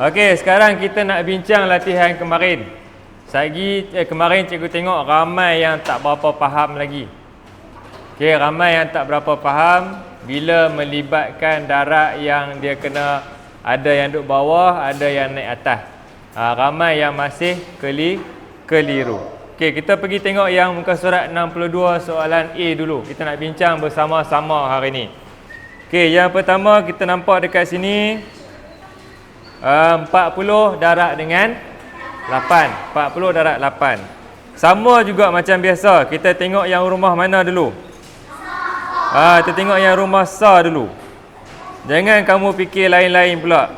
Okey, sekarang kita nak bincang latihan kemarin. Sagi eh, kemarin cikgu tengok ramai yang tak berapa faham lagi. Okey, ramai yang tak berapa faham bila melibatkan darat yang dia kena ada yang duduk bawah, ada yang naik atas. Ha, ramai yang masih keli keliru. Okey, kita pergi tengok yang muka surat 62 soalan A dulu. Kita nak bincang bersama-sama hari ini. Okey, yang pertama kita nampak dekat sini 40 darab dengan 8. 40 darab 8. Sama juga macam biasa. Kita tengok yang rumah mana dulu? Ah, kita tengok yang rumah sa dulu. Jangan kamu fikir lain-lain pula.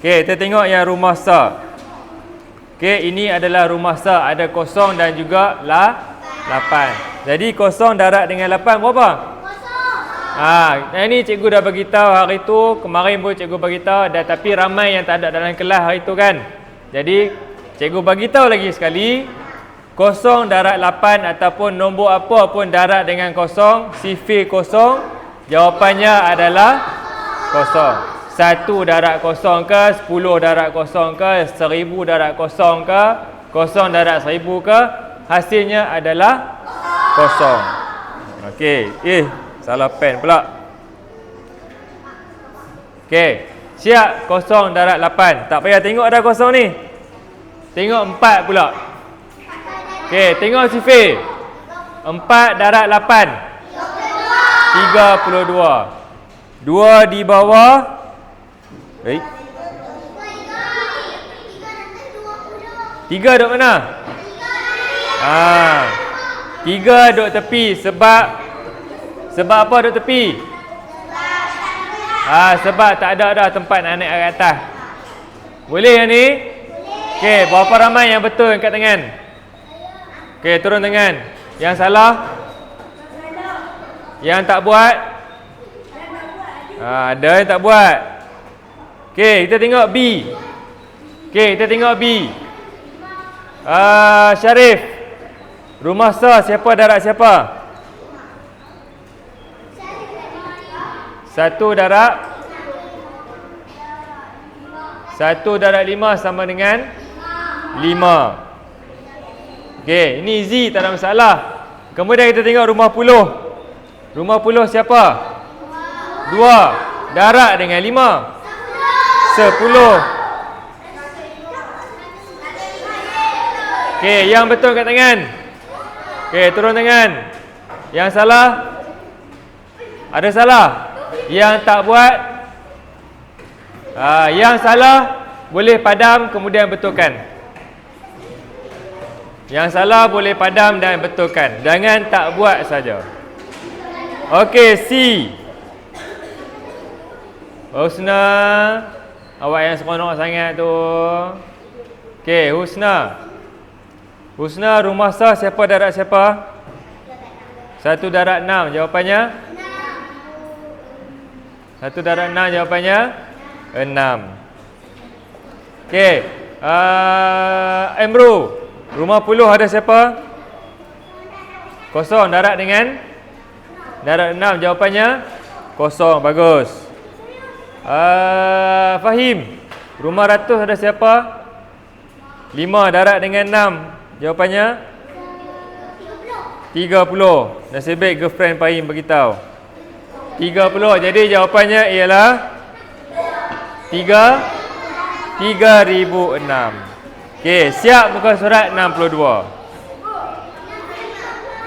Okey, kita tengok yang rumah sa. Okey, ini adalah rumah sa. Ada kosong dan juga la 8. Jadi kosong darab dengan 8 berapa? Ha, ini cikgu dah bagi tahu hari tu, kemarin pun cikgu bagi tahu dah tapi ramai yang tak ada dalam kelas hari tu kan. Jadi cikgu bagi tahu lagi sekali, kosong darab 8 ataupun nombor apa pun darab dengan kosong, sifir kosong, jawapannya adalah kosong. Satu darab kosong ke, sepuluh darab kosong ke, seribu darab kosong ke, kosong darab seribu ke, hasilnya adalah kosong. Okey, eh salah pen pula. Okey, siap kosong darab 8. Tak payah tengok dah kosong ni. Tengok 4 pula. Okey, tengok sifir. 4 darab 8. 32. 2 di bawah. Baik. 3 duduk mana? Ah. 3 duduk tepi sebab sebab apa duduk tepi? Ah, sebab tak ada dah tempat nak naik ke atas. Boleh yang ni? Okey, berapa ramai yang betul angkat tangan? Okey, turun tangan. Yang salah? Yang tak buat? Ah, ada yang tak buat. Okey, kita tengok B. Okey, kita tengok B. Ah, Syarif. Rumah sah siapa darat siapa? Satu darab. Satu darab lima sama dengan Lima. Okey, ini Z tak ada masalah. Kemudian kita tengok rumah puluh. Rumah puluh siapa? Dua. Darab dengan lima. Sepuluh. Okey, yang betul kat tangan. Okey, turun tangan. Yang salah? Ada salah? Yang tak buat ha, Yang salah Boleh padam kemudian betulkan. Yang salah boleh padam dan betulkan. Jangan tak buat saja. Okey C. Husna. Awak yang seronok sangat tu. Okey Husna. Husna rumah sah siapa? Darat siapa? Satu darat enam jawapannya? Satu darab enam jawapannya Enam Okey uh, Emru Rumah puluh ada siapa? Kosong darat dengan Darat enam jawapannya Kosong bagus uh, Fahim Rumah ratus ada siapa? Lima darat dengan enam Jawapannya Tiga puluh Nasib baik girlfriend Fahim beritahu 30. Jadi jawapannya ialah 3 3006. Okey, siap muka surat 62.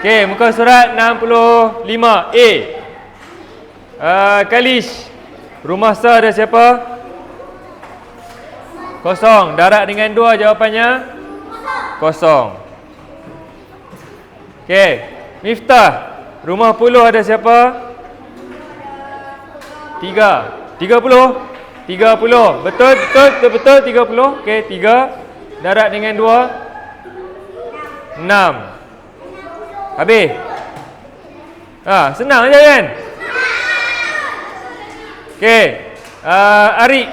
Okey, muka surat 65 A. Uh, Kalish. Rumah sah ada siapa? Kosong. Darat dengan dua jawapannya? Kosong. Okey, Miftah. Rumah puluh ada siapa? Tiga. Tiga puluh. Tiga puluh. Betul, betul, betul, betul. Tiga puluh. Okey, tiga. Darat dengan dua. Enam. Habis. Ha, senang je kan? Okey. Uh, Arik.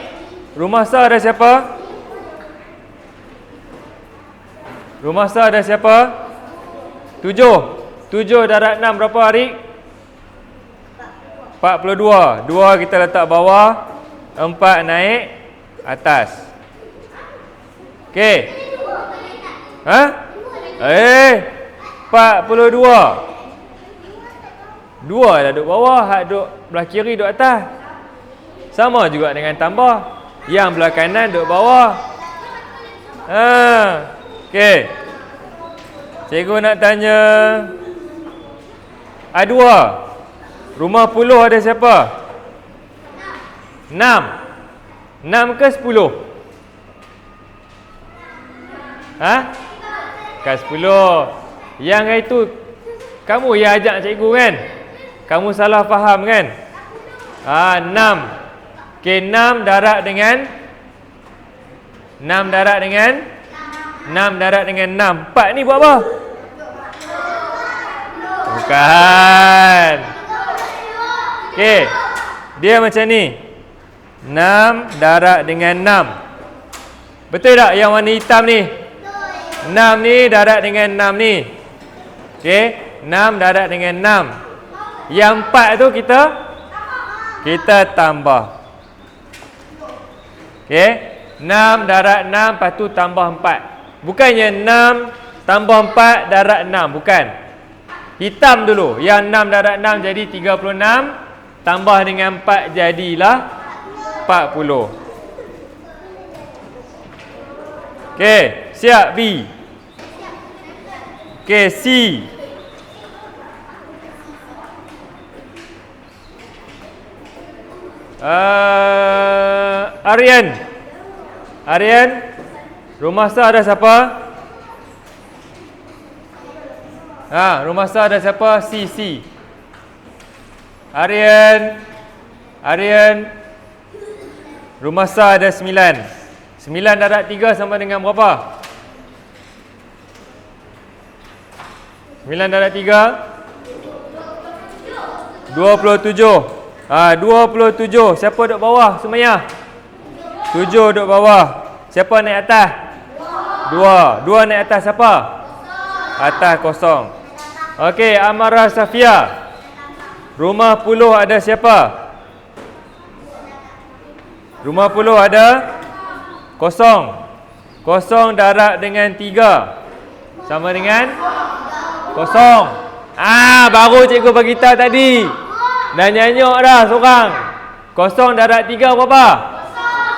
Rumah sah ada siapa? Rumah sah ada siapa? Tujuh. Tujuh darat enam. Berapa Arik? 42. Dua kita letak bawah. Empat naik atas. Okey. Ha? Eh. Empat puluh dua. Dua dah duduk bawah. Hak duduk belah kiri duduk atas. Sama juga dengan tambah. Yang belah kanan duduk bawah. Ha. Okey. Cikgu nak tanya. A2. Rumah puluh ada siapa? Enam. Enam ke sepuluh? Ha? Ke sepuluh. Yang itu kamu yang ajak cikgu kan? Kamu salah faham kan? Ha, enam. Okey, enam darat dengan enam darat dengan enam darat dengan enam. Empat ni buat apa? Bukan. Okey. Dia macam ni. 6 darat dengan 6. Betul tak yang warna hitam ni? 6 ni darat dengan 6 ni. Okey. 6 darat dengan 6. Yang 4 tu kita kita tambah. Okey. 6 darat 6 lepas tu tambah 4. Bukannya 6 tambah 4 darat 6. Bukan. Hitam dulu. Yang 6 darab 6 jadi 36. Tambah dengan 4 jadilah 40. Okey, siap B. Okey, C. Uh, Aryan. Aryan. Rumah sah ada siapa? Ha, rumah sah ada siapa? C, C. Aryan. Aryan. Rumah sah ada sembilan. Sembilan darat tiga sama dengan berapa? Sembilan darat tiga. Dua puluh tujuh. Ha, dua puluh tujuh. Siapa duduk bawah semuanya? Tujuh duduk bawah. Siapa naik atas? Dua. Dua naik atas siapa? Atas kosong. Okey, Amara Safia. Rumah puluh ada siapa? Rumah puluh ada kosong. Kosong darab dengan tiga. Sama dengan kosong. Ah, baru cikgu bagi tahu tadi. Dah nyanyuk dah seorang. Kosong darab tiga berapa?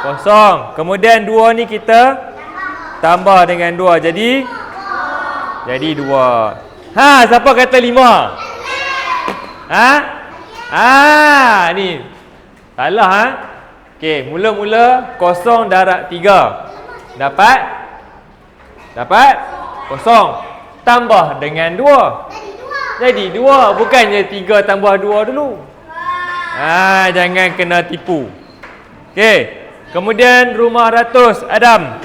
Kosong. Kemudian dua ni kita tambah dengan dua. Jadi jadi dua. Ha, siapa kata lima? Ha? Ha, ni. Salah ha? Okey, mula-mula kosong darab tiga. Dapat? Dapat? Kosong. Tambah dengan dua. Jadi dua. Bukannya tiga tambah dua dulu. Ha, jangan kena tipu. Okey. Kemudian rumah ratus Adam.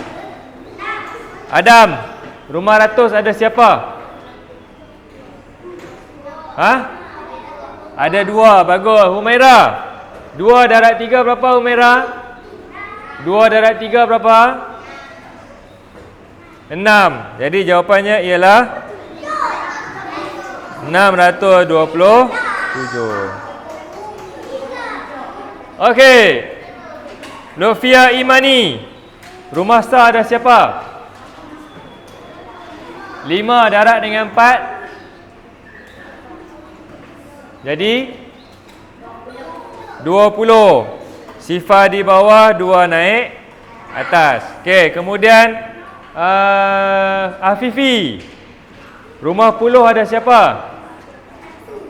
Adam. Rumah ratus ada siapa? Ha? Ada dua, bagus. Humaira. Dua darat tiga berapa Humaira? Dua darat tiga berapa? Enam. Jadi jawapannya ialah enam ratus dua puluh tujuh. Okey. Lufia Imani. Rumah sah ada siapa? Lima darat dengan empat. Jadi 20 Sifar di bawah Dua naik Atas. Okey kemudian uh, Afifi. Rumah puluh ada siapa?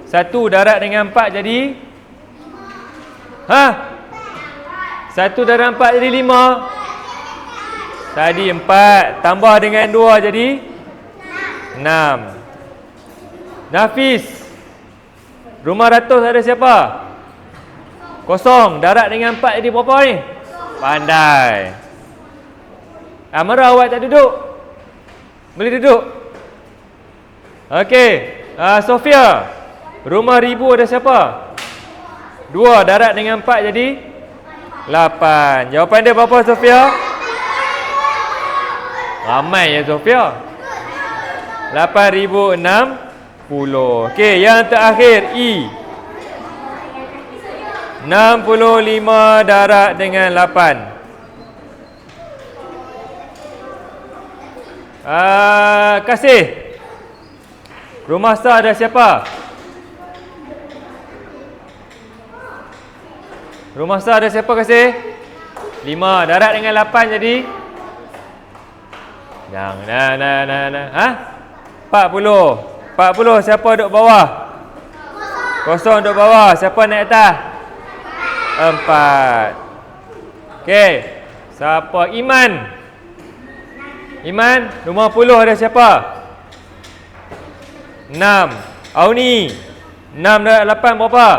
Satu darat dengan empat jadi? Ha? Satu darat empat jadi lima? Tadi empat. Tambah dengan dua jadi? Enam. Nafis Rumah ratus ada siapa? Kosong. Darat dengan empat jadi berapa ni? Pandai. Amara awak tak duduk? Boleh duduk? Okey. Uh, Sofia. Rumah ribu ada siapa? Dua. Darat dengan empat jadi? Lapan. Jawapan dia berapa Sofia? Ramai ya Sofia. Lapan ribu enam puluh. Okey, yang terakhir E. 65 darab dengan 8. Ah, kasih. Rumah sah ada siapa? Rumah sah ada siapa kasih? 5 darab dengan 8 jadi Yang nah nah nah nah. Ha? 40. 40 siapa duduk bawah? Kosong duduk bawah. Siapa naik atas? Empat. Okey. Siapa? Iman. Iman, rumah puluh ada siapa? Enam. Auni. Enam dan lapan berapa?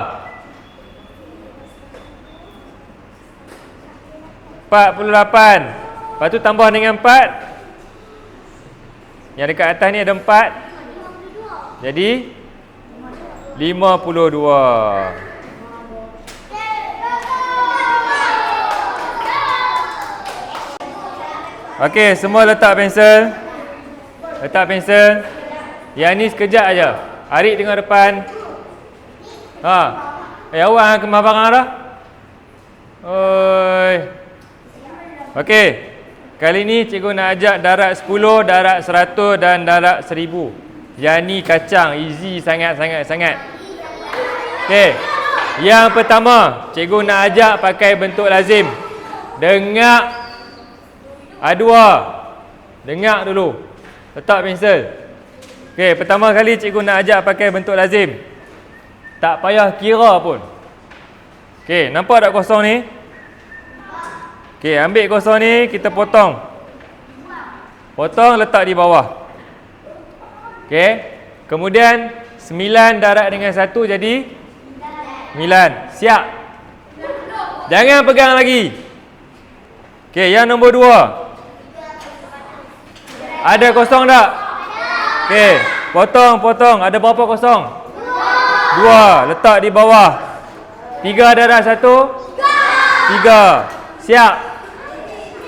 Empat puluh lapan. Lepas tu tambah dengan empat. Yang dekat atas ni ada empat. Jadi, lima puluh dua. Okey, semua letak pensel. Letak pensel. Yang ni sekejap aja. Arik tengok depan. Ha. Eh, awak kemah barang dah? Oi. Okey. Kali ni cikgu nak ajak darat 10, darat 100 dan darat 1000. Yang ni kacang, easy sangat-sangat sangat. Okey. Yang pertama, cikgu nak ajak pakai bentuk lazim. Dengar A2. Dengar dulu. Letak pensel. Okey, pertama kali cikgu nak ajak pakai bentuk lazim. Tak payah kira pun. Okey, nampak tak kosong ni? Okey, ambil kosong ni, kita potong. Potong letak di bawah. Okey. Kemudian 9 darat dengan 1 jadi 9. Siap. Jangan pegang lagi. Okey, yang nombor 2. Ada kosong tak? Okey, potong, potong. Ada berapa kosong? Dua. Dua. Letak di bawah. Tiga darah satu? Tiga. Siap.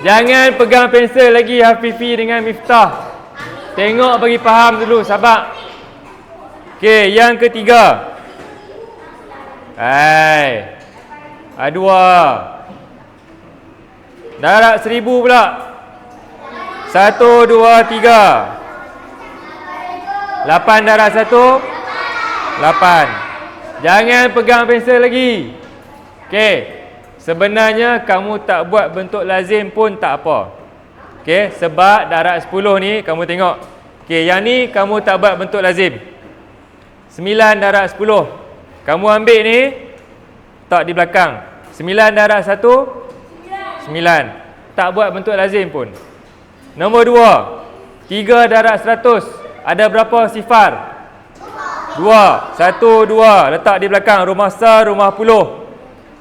Jangan pegang pensel lagi Hafifi dengan Miftah. Tengok bagi faham dulu, sabar. Okey, yang ketiga. Hai. Ada dua. Darat seribu pula. Satu, dua, tiga. Lapan darah satu. Lapan. Jangan pegang pensel lagi. Okey. Sebenarnya kamu tak buat bentuk lazim pun tak apa. Okey. Sebab darah sepuluh ni kamu tengok. Okey. Yang ni kamu tak buat bentuk lazim. Sembilan darah sepuluh. Kamu ambil ni. Tak di belakang. Sembilan darah satu. Sembilan. Tak buat bentuk lazim pun. Nombor dua. Tiga darab seratus. Ada berapa sifar? Dua. Satu, dua. Letak di belakang. Rumah sah, rumah puluh.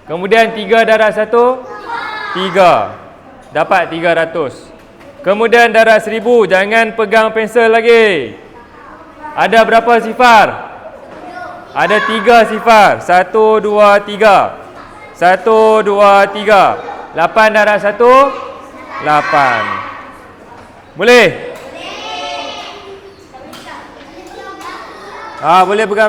Kemudian tiga darab satu. Tiga. Dapat tiga ratus. Kemudian darab seribu. Jangan pegang pensel lagi. Ada berapa sifar? Ada tiga sifar. Satu, dua, tiga. Satu, dua, tiga. Lapan darab satu. Lapan. Boleh? Ah, boleh pegang